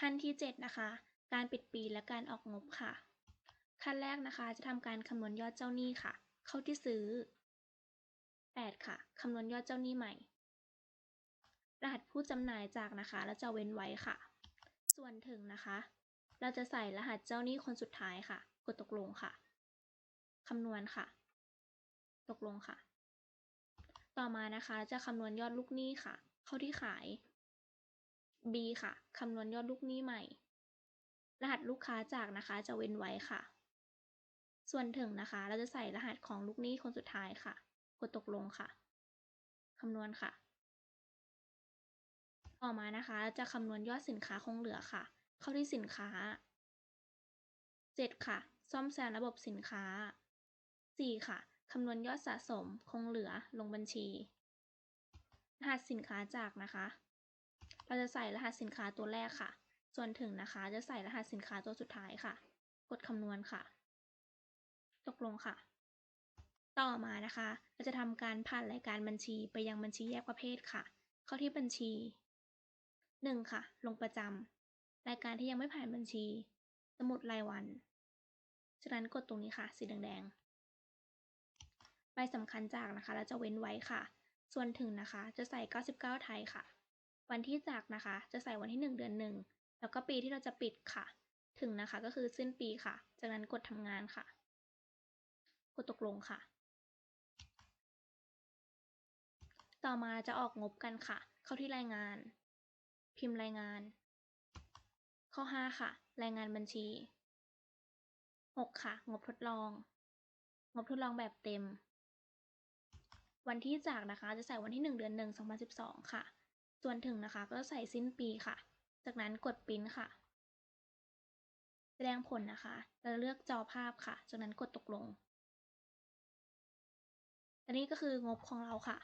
ขั้นที่ 7 นะคะ การปิดปีและการออกงบค่ะ ขั้นแรกนะคะจะทำการคำนวณยอดเจ้าหนี้ค่ะ เข้าที่ซื้อ 8 ค่ะคำนวณยอดเจ้าหนี้ใหม่ รหัสผู้จำหน่ายจากนะคะแล้วจะเว้นไว้ค่ะ ส่วนถึงนะคะ เราจะใส่รหัสเจ้าหนี้คนสุดท้ายค่ะ กดตกลงค่ะคำนวณค่ะ ตกลงค่ะ ต่อมานะคะจะคำนวณยอดลูกหนี้ค่ะ เข้าที่ขาย B ค่ะ คำนวณยอดลูกหนี้ใหม่ รหัสลูกค้าจากนะคะจะเว้นไว้ค่ะ ส่วนถึงนะคะ เราจะใส่รหัสของลูกหนี้คนสุดท้ายค่ะ กดตกลงค่ะ คำนวณค่ะ ต่อมานะคะเราจะคำนวณยอดสินค้าคงเหลือค่ะ เข้าที่สินค้า 7 ค่ะ ซ่อมแซมระบบสินค้า 4 ค่ะ คำนวณยอดสะสมคงเหลือลงบัญชี รหัสสินค้าจากนะคะ เราจะใส่รหัสสินค้าตัวแรกค่ะ ส่วนถึงนะคะ จะใส่รหัสสินค้าตัวสุดท้ายค่ะ กดคำนวณค่ะ ตกลงค่ะ ต่อมานะคะ เราจะทำการผ่านรายการบัญชีไปยังบัญชีแยกประเภทค่ะ เข้าที่บัญชี 1 ค่ะ ลงประจำรายการที่ยังไม่ผ่านบัญชี สมุดรายวันจากนั้นกดตรงนี้ค่ะ สีแดงๆใบสำคัญจากนะคะ เราจะเว้นไว้ค่ะ ส่วนถึงนะคะ จะใส่ 99 ไทยค่ะ วันที่จากนะคะ จะใส่วันที่ 1 เดือน 1 แล้วก็ปีที่เราจะปิดค่ะ ถึงนะคะก็คือสิ้นปีค่ะ จากนั้นกดทำงานค่ะ กดตกลงค่ะ ต่อมาจะออกงบกันค่ะ เข้าที่รายงาน พิมพ์รายงาน ข้อ 5 ค่ะ รายงานบัญชี 6 ค่ะ งบทดลอง งบทดลองแบบเต็ม วันที่จากนะคะ จะใส่วันที่ 1 เดือน 1 2012 ค่ะ ส่วนถึงนะคะก็ใส่สิ้นปีค่ะ จากนั้นกดปริ้นค่ะ แสดงผลนะคะเราเลือกจอภาพค่ะ จากนั้นกดตกลง อันนี้ก็คืองบของเราค่ะ